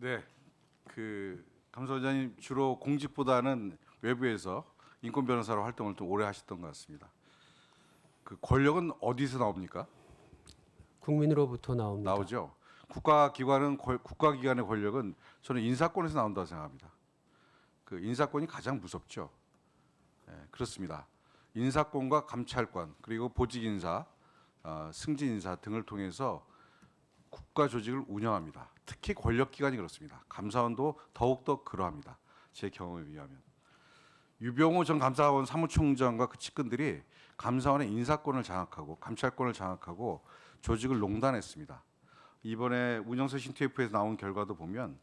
네, 그 감사원장님 주로 공직보다는 외부에서 인권 변호사로 활동을 좀 오래 하셨던 것 같습니다. 그 권력은 어디서 나옵니까? 국민으로부터 나옵니다. 나오죠. 국가기관은 권- 국가기관의 권력은 저는 인사권에서 나온다고 생각합니다. 그 인사권이 가장 무섭죠. 예, 그렇습니다. 인사권과 감찰권 그리고 보직 인사, 어, 승진 인사 등을 통해서 국가 조직을 운영합니다. 특히 권력기관이 그렇습니다. 감사원도 더욱더 그러합니다. 제 경험에 의하면 유병호 전 감사원 사무총장과 그 측근들이 감사원의 인사권을 장악하고 감찰권을 장악하고 조직을 농단했습니다. 이번에 운영서신 TF에서 나온 결과도 보면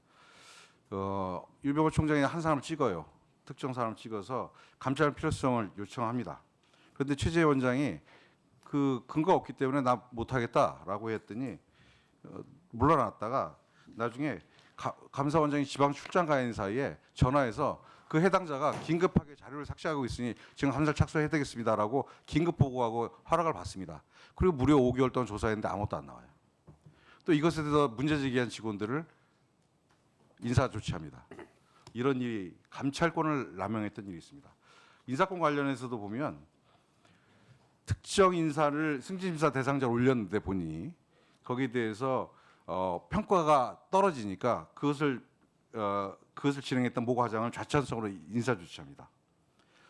어, 유병호 총장이 한 사람을 찍어요. 특정 사람을 찍어서 감찰 필요성을 요청합니다. 그런데 최재 원장이 그 근거 없기 때문에 나 못하겠다라고 했더니 어, 물러났다가 나중에 가- 감사원장이 지방 출장 가 있는 사이에 전화해서 그 해당자가 긴급하게 자료를 삭제하고 있으니 지금 감사 착수해야 되겠습니다라고 긴급 보고하고 허락을 받습니다. 그리고 무려 5개월 동안 조사했는데 아무것도 안 나와요. 또 이것에 대해서 문제 제기한 직원들을 인사 조치합니다. 이런 일이 감찰권을 남용했던 일이 있습니다. 인사권 관련해서도 보면 특정 인사를 승진심사 대상자로 올렸는데 보니 거기에 대해서 어, 평가가 떨어지니까 그것을 어, 그것을 진행했던 모 과장을 좌천성으로 인사 조치합니다.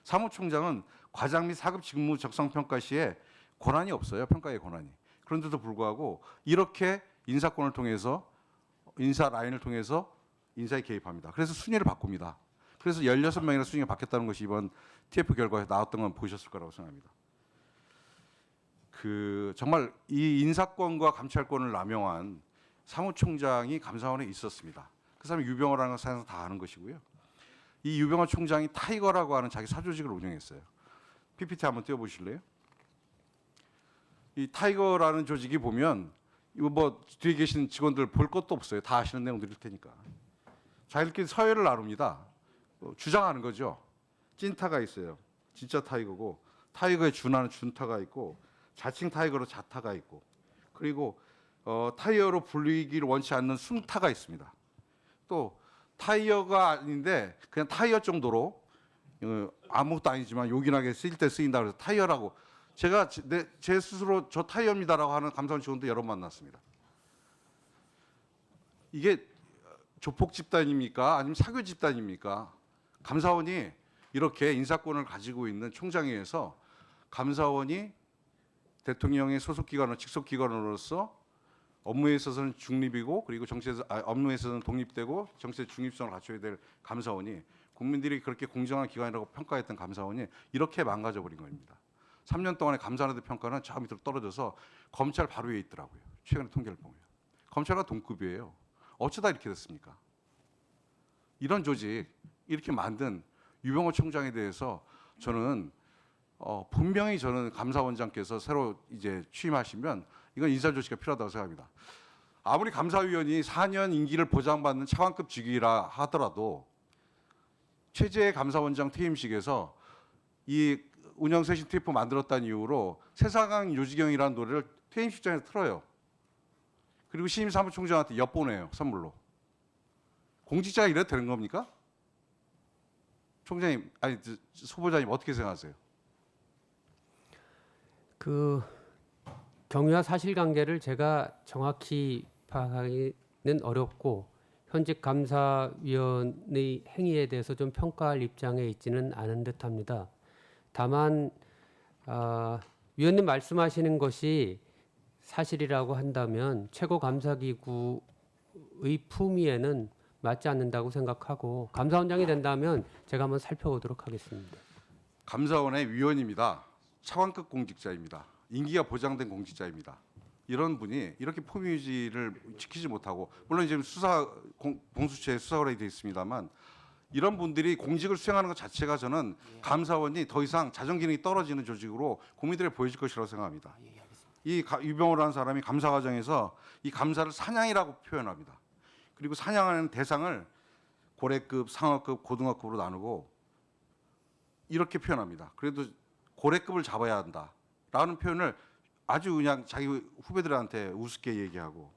사무총장은 과장 및 사급 직무 적성 평가 시에 권한이 없어요. 평가의 권한이. 그런데도 불구하고 이렇게 인사권을 통해서 인사 라인을 통해서 인사에 개입합니다. 그래서 순위를 바꿉니다. 그래서 16명이나 순위가 바뀌었다는 것이 이번 TF 결과에 나왔던 건 보셨을 거라고 생각합니다. 그 정말 이 인사권과 감찰권을 남용한 사무총장이 감사원에 있었습니다. 그 사람이 유병호라는 걸 사실상 다 아는 것이고요. 이 유병호 총장이 타이거라고 하는 자기 사조직을 운영했어요. PPT 한번 띄워보실래요? 이 타이거라는 조직이 보면 이거 뭐 뒤에 계신 직원들 볼 것도 없어요. 다 아시는 내용들일 테니까. 자기들끼리 서열을 나눕니다. 어, 주장하는 거죠. 찐타가 있어요. 진짜 타이거고 타이거에 준하는 준타가 있고 자칭 타이거로 자타가 있고 그리고 어, 타이어로 불리기를 원치 않는 숨타가 있습니다. 또 타이어가 아닌데 그냥 타이어 정도로 어, 아무것도 아니지만 요긴하게 쓰일 때 쓰인다 그래서 타이어라고 제가 제, 내, 제 스스로 저 타이어입니다라고 하는 감사원 직원도 여러 번 만났습니다. 이게 조폭 집단입니까? 아니면 사교 집단입니까? 감사원이 이렇게 인사권을 가지고 있는 총장에 의해서 감사원이 대통령의 소속 기관으로 직속 기관으로서 업무에 있어서는 중립이고 그리고 정치에서 아, 업무에 있어서는 독립되고 정치의 중립성을 갖춰야 될 감사원이 국민들이 그렇게 공정한 기관이라고 평가했던 감사원이 이렇게 망가져 버린 겁니다. 3년 동안의 감사원의 평가는 저 밑으로 떨어져서 검찰 바로 위에 있더라고요. 최근에 통계를 보면 검찰과 동급이에요. 어쩌다 이렇게 됐습니까? 이런 조직 이렇게 만든 유병호 총장에 대해서 저는 어, 분명히 저는 감사원장께서 새로 이제 취임하시면 이건 인사 조치가 필요하다고 생각합니다. 아무리 감사위원이 4년 임기를 보장받는 차관급 직위라 하더라도 최재 감사원장 퇴임식에서 이 운영쇄신 TF 만들었다는 이유로 세상강 요지경이라는 노래를 퇴임식장에서 틀어요. 그리고 신임 사무총장한테 엿보내요 선물로. 공직자가 이래도 되는 겁니까? 총장님, 아니 저, 소보자님 어떻게 생각하세요? 그 경위와 사실관계를 제가 정확히 파악하기는 어렵고 현직 감사위원의 행위에 대해서 좀 평가할 입장에 있지는 않은 듯합니다. 다만 아, 위원님 말씀하시는 것이 사실이라고 한다면 최고 감사기구의 품위에는 맞지 않는다고 생각하고 감사원장이 된다면 제가 한번 살펴보도록 하겠습니다. 감사원의 위원입니다. 차관급 공직자입니다. 임기가 보장된 공직자입니다. 이런 분이 이렇게 품위 유지를 지키지 못하고 물론 지금 수사 공, 공수처에 수사 관련이 되어 있습니다만 이런 분들이 공직을 수행하는 것 자체가 저는 감사원이 더 이상 자정 기능이 떨어지는 조직으로 국민들에 보여질 것이라고 생각합니다. 이 가- 유병호라는 사람이 감사 과정에서 이 감사를 사냥이라고 표현합니다. 그리고 사냥하는 대상을 고래급, 상어급, 고등어급으로 나누고 이렇게 표현합니다. 그래도 고래급을 잡아야 한다라는 표현을 아주 그냥 자기 후배들한테 우습게 얘기하고